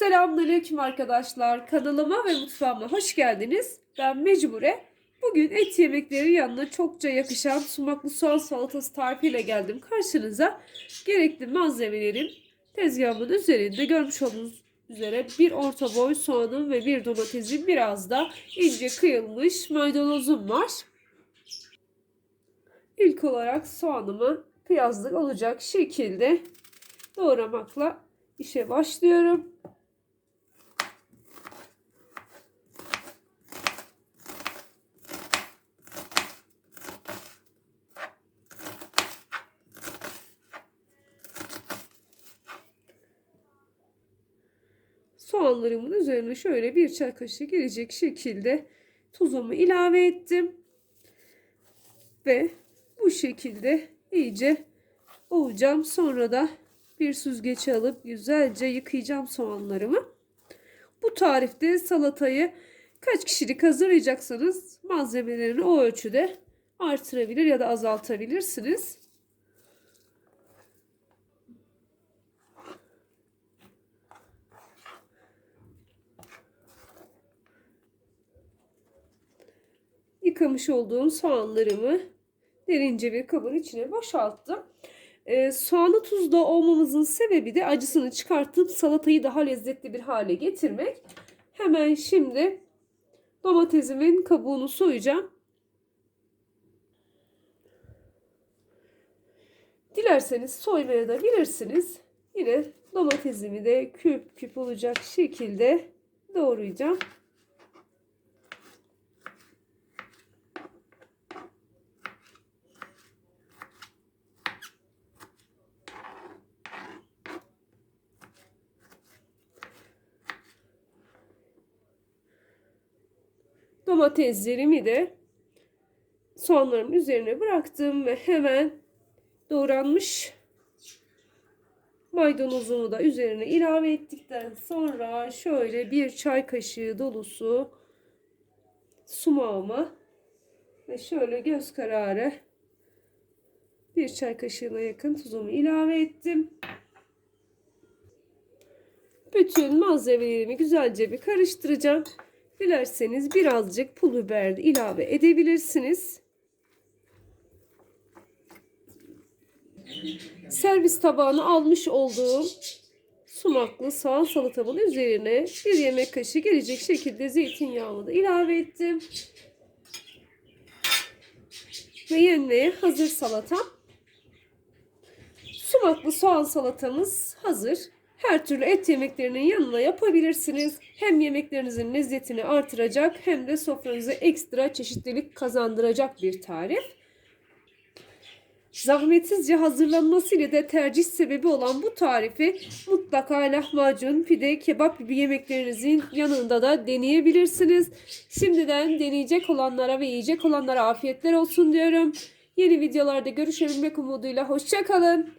Selamünaleyküm arkadaşlar. Kanalıma ve mutfağıma hoş geldiniz. Ben Mecbure. Bugün et yemekleri yanına çokça yakışan sumaklı soğan salatası tarifiyle geldim karşınıza. Gerekli malzemelerim tezgahımın üzerinde görmüş olduğunuz üzere bir orta boy soğanım ve bir domatesim biraz da ince kıyılmış maydanozum var. İlk olarak soğanımı piyazlık olacak şekilde doğramakla işe başlıyorum. Soğanlarımın üzerine şöyle bir çay kaşığı gelecek şekilde tuzumu ilave ettim. Ve bu şekilde iyice ovacağım. Sonra da bir süzgeçe alıp güzelce yıkayacağım soğanlarımı. Bu tarifte salatayı kaç kişilik hazırlayacaksanız malzemelerini o ölçüde artırabilir ya da azaltabilirsiniz. Yıkamış olduğum soğanlarımı derince bir kabın içine boşalttım. Ee, soğanı tuzda olmamızın sebebi de acısını çıkartıp salatayı daha lezzetli bir hale getirmek. Hemen şimdi domatesimin kabuğunu soyacağım. Dilerseniz soymaya da bilirsiniz. Yine domatesimi de küp küp olacak şekilde doğrayacağım. Domateslerimi de soğanlarımın üzerine bıraktım ve hemen doğranmış maydanozumu da üzerine ilave ettikten sonra şöyle bir çay kaşığı dolusu sumağıma ve şöyle göz kararı bir çay kaşığına yakın tuzumu ilave ettim. Bütün malzemelerimi güzelce bir karıştıracağım. Dilerseniz birazcık pul biber de ilave edebilirsiniz. Servis tabağına almış olduğum sumaklı soğan salatamın üzerine bir yemek kaşığı gelecek şekilde zeytinyağını da ilave ettim. Ve yenmeye hazır salatam. Sumaklı soğan salatamız hazır. Her türlü et yemeklerinin yanına yapabilirsiniz. Hem yemeklerinizin lezzetini artıracak hem de sofranıza ekstra çeşitlilik kazandıracak bir tarif. Zahmetsizce hazırlanmasıyla da tercih sebebi olan bu tarifi mutlaka lahmacun, pide, kebap gibi yemeklerinizin yanında da deneyebilirsiniz. Şimdiden deneyecek olanlara ve yiyecek olanlara afiyetler olsun diyorum. Yeni videolarda görüşebilmek umuduyla hoşçakalın.